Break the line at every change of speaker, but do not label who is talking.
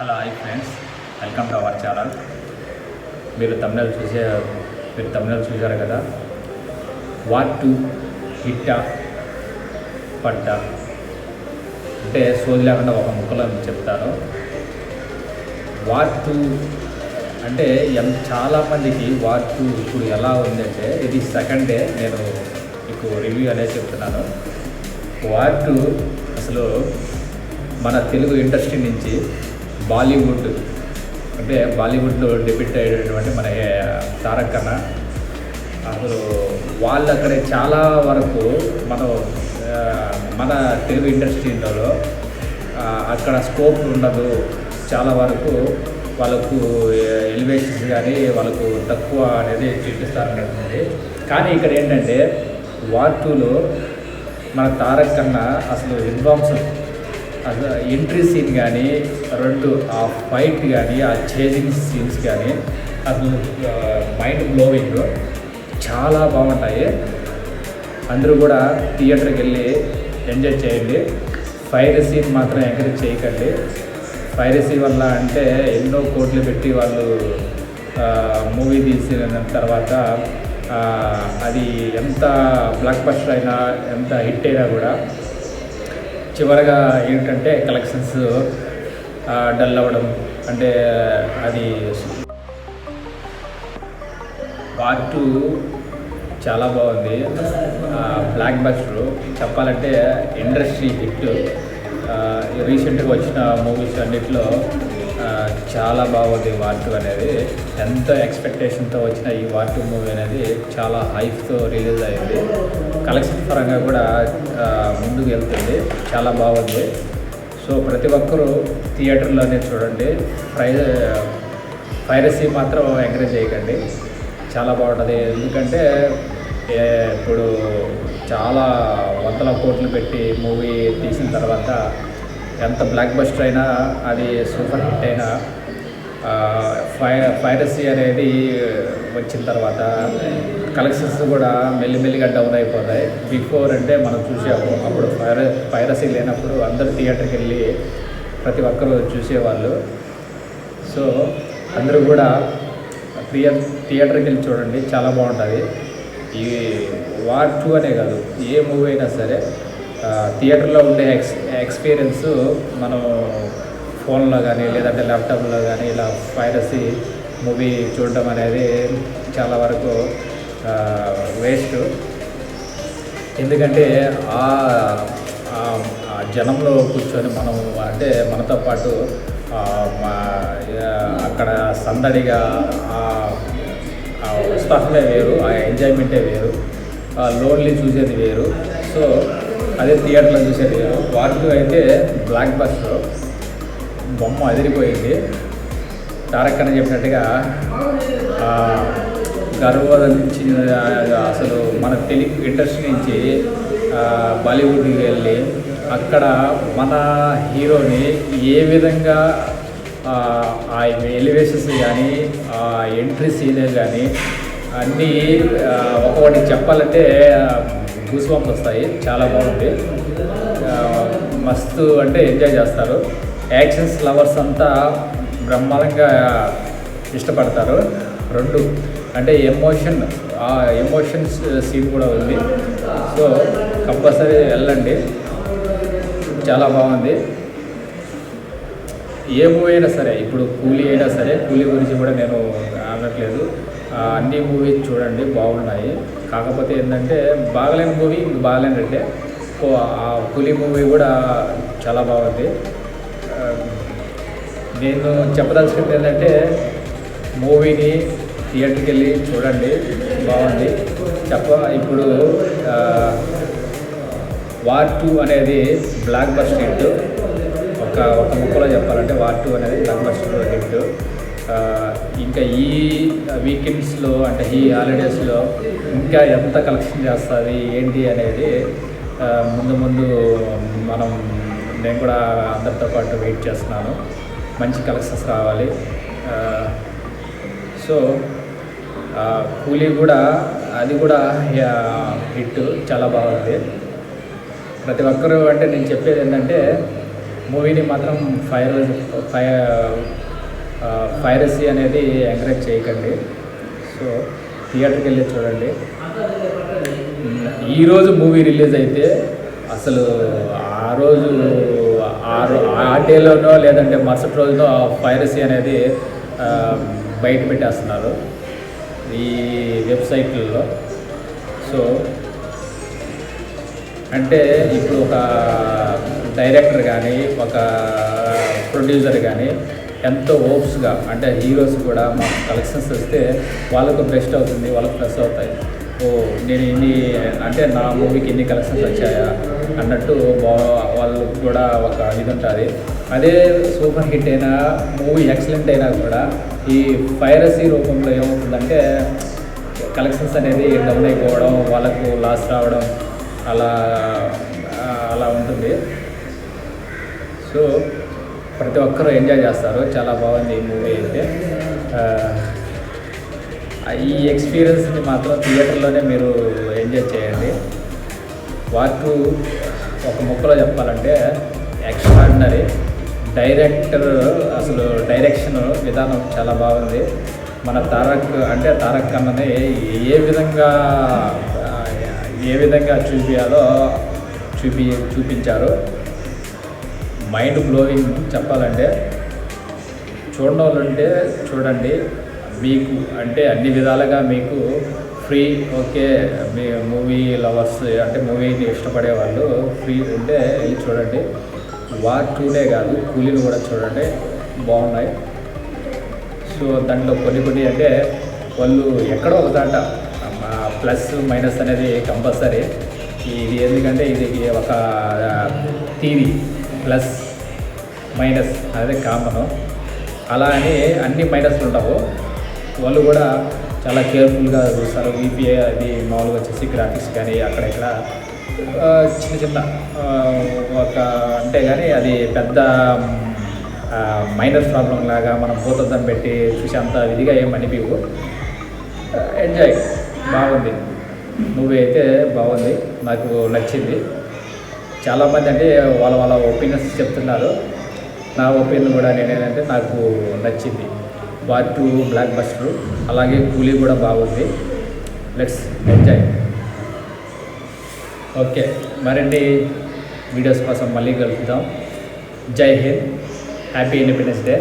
Hello hi friends welcome to our channel మీరు తమిళ చూసే మీరు తమిళ చూశారు కదా? వాట్ టు హిట్ట పడ్డ అంటే సోది లేకుండా ఒక ముక్కలో చెప్తాను. వాట్ టు అంటే ఎంత చాలామందికి వాట్ టు ఇప్పుడు ఎలా ఉందంటే ఇది సెకండ్ డే నేను మీకు రివ్యూ అనేది చెప్తున్నాను. వాట్ టు అసలు మన తెలుగు ఇండస్ట్రీ నుంచి బాలీవుడ్ అంటే బాలీవుడ్లో డెబ్యూట్ అయ్యేటటువంటి మన తారక్ అన్న. అసలు వాళ్ళు అక్కడ చాలా వరకు మనం మన తెలుగు ఇండస్ట్రీలో అక్కడ స్కోప్ ఉండదు. చాలా వరకు వాళ్ళకు ఎలివేషన్స్ కానీ వాళ్ళకు తక్కువ అనేది చూపిస్తారనేది కానీ ఇక్కడ ఏంటంటే వార్ టూలో మన తారక్ కన్నా అసలు విధ్వంసం ఎంట్రీ సీన్ కానీ రెండు ఆ ఫైట్ కానీ ఆ చేజింగ్ సీన్స్ కానీ అసలు మైండ్ బ్లోవింగ్ చాలా బాగుంటాయి. అందరూ కూడా థియేటర్కి వెళ్ళి ఎంజాయ్ చేయండి. ఫైర్ సీన్ మాత్రం ఎంకరేజ్ చేయకండి. పైరసీ వల్ల అంటే ఎన్నో కోట్లు పెట్టి వాళ్ళు మూవీ తీసిన తర్వాత అది ఎంత బ్లాక్ బస్టర్ అయినా ఎంత హిట్ అయినా కూడా చివరగా ఏంటంటే కలెక్షన్స్ డల్ అవ్వడం అంటే అది పార్ట్ టూ చాలా బాగుంది. బ్లాక్ బస్టర్ చెప్పాలంటే ఇండస్ట్రీ హిట్ రీసెంట్గా వచ్చిన మూవీస్ అన్నిట్లో చాలా బాగుంది వార్ టూ అనేది. ఎంత ఎక్స్పెక్టేషన్తో వచ్చిన ఈ వార్ టూ మూవీ అనేది చాలా హైఫ్తో రిలీజ్ అయింది. కలెక్షన్ పరంగా కూడా ముందుకు వెళ్తుంది. చాలా బాగుంది. సో ప్రతి ఒక్కరూ థియేటర్లోనే చూడండి. ప్రై పైరసీ మాత్రం ఎంకరేజ్ చేయకండి. చాలా బాగుంటుంది. ఎందుకంటే ఇప్పుడు చాలా వందల కోట్లు పెట్టి మూవీ తీసిన తర్వాత ఎంత బ్లాక్ బస్టర్ అయినా అది సూపర్ హిట్ అయినా ఫై పైరసీ అనేది వచ్చిన తర్వాత కలెక్షన్స్ కూడా మెల్లిమెల్లిగా డౌన్ అయిపోతాయి. బిఫోర్ అంటే మనం చూసాము అప్పుడు పైర పైరసీ లేనప్పుడు అందరూ థియేటర్కి వెళ్ళి ప్రతి ఒక్కరూ చూసేవాళ్ళు. సో అందరూ కూడా థియేటర్ థియేటర్కి వెళ్ళి చూడండి చాలా బాగుంటుంది. ఈ వార్ టూ అనే కాదు ఏ మూవీ అయినా సరే థియేటర్లో ఉండే ఎక్స్ ఎక్స్పీరియన్స్ మనం ఫోన్లో కానీ లేదంటే ల్యాప్టాప్లో కానీ ఇలా పైరసీ మూవీ చూడడం అనేది చాలా వరకు వేస్ట్. ఎందుకంటే ఆ జనంలో కూర్చొని మనం అంటే మనతో పాటు అక్కడ సందడిగా ఆ ఆ ఉత్సాహమే వేరు ఆ ఎంజాయ్మెంటే వేరు ఆ లోన్లీ చూసేది వేరు. సో అదే థియేటర్లో చూసేది వేరు టూ అయితే బ్లాక్ బస్టర్ బొమ్మ అదిరిపోయింది. తారక్ అని చెప్పినట్టుగా గర్వద నుంచి అసలు మన తెలుగు ఇండస్ట్రీ నుంచి బాలీవుడ్కి వెళ్ళి అక్కడ మన హీరోని ఏ విధంగా ఆ, ఎలివేషన్స్ కానీ ఆ ఎంట్రీ సీనే కానీ అన్నీ ఒకటి చెప్పాలంటే గూస్ బాంబ్స్ వస్తాయి. చాలా బాగుంది మస్తు అంటే ఎంజాయ్ చేస్తారు. యాక్షన్స్ లవర్స్ అంతా బ్రహ్మాండంగా ఇష్టపడతారు. రెండు అంటే ఎమోషన్ ఆ ఎమోషన్స్ సీన్ కూడా ఉంది. సో కంపల్సరీ వెళ్ళండి. చాలా బాగుంది. ఏ మూవీ అయినా సరే ఇప్పుడు కూలీ అయినా సరే కూలీ గురించి కూడా నేను అనట్లేదు. అన్ని మూవీస్ చూడండి బాగున్నాయి. కాకపోతే ఏంటంటే బాగలేని మూవీ ఇంక బాగలేనంటే ఆ పులి మూవీ కూడా చాలా బాగుంది. నేను చెప్పదలుచుకుంది ఏంటంటే మూవీని థియేటర్కి వెళ్ళి చూడండి. బాగుంది. చెప్ప ఇప్పుడు వార్ టూ అనేది బ్లాక్ బస్టర్ హిట్. ఒక ఒక ముక్కలో చెప్పాలంటే వార్ టూ అనేది బ్లాక్ బస్టర్ హిట్. ఇంకా ఈ వీకెండ్స్లో అంటే ఈ హాలిడేస్లో ఇంకా ఎంత కలెక్షన్ చేస్తుంది ఏంటి అనేది ముందు ముందు మనం నేను కూడా అందరితో పాటు వెయిట్ చేస్తున్నాను. మంచి కలెక్షన్స్ రావాలి. సో కూలీ కూడా అది కూడా హిట్ చాలా బాగుంది. ప్రతి ఒక్కరూ అంటే నేను చెప్పేది ఏంటంటే మూవీని మాత్రం ఫైర్ ఫైర్ ఫైరసీ అనేది ఎంకరేజ్ చేయకండి. సో థియేటర్కి వెళ్ళి చూడండి. ఈరోజు మూవీ రిలీజ్ అయితే అసలు ఆ రోజు ఆ రో- ఆ డేలోనో లేదంటే మరుసటి రోజునో ఫైరసీ అనేది బయట పెట్టేస్తున్నారు ఈ వెబ్సైట్లలో. సో అంటే ఇప్పుడు ఒక డైరెక్టర్ కానీ ఒక ప్రొడ్యూసర్ కానీ ఎంతో హోప్స్గా అంటే హీరోస్ కూడా మాకు కలెక్షన్స్ వస్తే వాళ్ళకు బెస్ట్ అవుతుంది వాళ్ళకు ప్లస్ అవుతాయి. ఓ నేను ఇన్ని అంటే నా మూవీకి ఎన్ని కలెక్షన్స్ వచ్చాయా అన్నట్టు బా వాళ్ళు కూడా ఒక ఇది ఉంటుంది అదే సూపర్ హిట్ అయినా మూవీ ఎక్సలెంట్ అయినా కూడా ఈ పైరసీ రూపంలో ఏమవుతుందంటే కలెక్షన్స్ అనేది డౌన్ అయిపోవడం వాళ్ళకు లాస్ రావడం అలా అలా ఉంటుంది. సో ప్రతి ఒక్కరూ ఎంజాయ్ చేస్తారు. చాలా బాగుంది ఈ మూవీ అయితే. ఈ ఎక్స్పీరియన్స్ని మాత్రం థియేటర్లోనే మీరు ఎంజాయ్ చేయండి. వాటు ఒక ముక్కలో చెప్పాలంటే ఎక్స్ట్రాడినరీ. డైరెక్టర్ అసలు డైరెక్షన్ విధానం చాలా బాగుంది. మన తారక్ అంటే తారక్ అన్నని ఏ విధంగా ఏ విధంగా చూపించాలో చూపి చూపించారు. మైండ్ బ్లోయింగ్ చెప్పాలంటే చూడడం వాళ్ళుంటే చూడండి మీకు అంటే అన్ని విధాలుగా మీకు ఫ్రీ ఓకే మీ మూవీ లవర్స్ అంటే మూవీని ఇష్టపడే వాళ్ళు ఫ్రీ ఉంటే వెళ్ళి చూడండి. వార్ టూడే కాదు కూలీలు కూడా చూడండి బాగున్నాయి. సో దాంట్లో కొన్ని కొన్ని అంటే వాళ్ళు ఎక్కడో ఒక దాంట ప్లస్ మైనస్ అనేది కంపల్సరీ. ఇది ఎందుకంటే ఇది ఒక టీవీ. ప్లస్ మైనస్ అదే కామన్. అలా అని అన్ని మైనస్లు ఉండవు. వాళ్ళు కూడా చాలా కేర్ఫుల్గా చూస్తారు. విపిఐ అది మామూలుగా వచ్చేసి గ్రాఫిక్స్ కానీ అక్కడ ఇక్కడ చిన్న చిన్న ఒక అంటే కానీ అది పెద్ద మైనస్ ప్రాబ్లం లాగా మనం భూతద్దం పెట్టి చూసి అంత ఇదిగా ఏం అనిపించవు ఎంజాయ్. బాగుంది. మూవీ అయితే బాగుంది. నాకు నచ్చింది. చాలామంది అంటే వాళ్ళ వాళ్ళ ఒపీనియన్స్ చెప్తున్నారు. నా ఒపీనియన్ కూడా నేనేంటంటే నాకు నచ్చింది. పార్ట్ టూ బ్లాక్ బస్టర్ అలాగే కూలీ కూడా బాగుంది. Let's enjoy. ఓకే మరిన్ని వీడియోస్ కోసం మళ్ళీ కలుపుతాం జై హింద్ హ్యాపీ ఇండిపెండెన్స్ డే.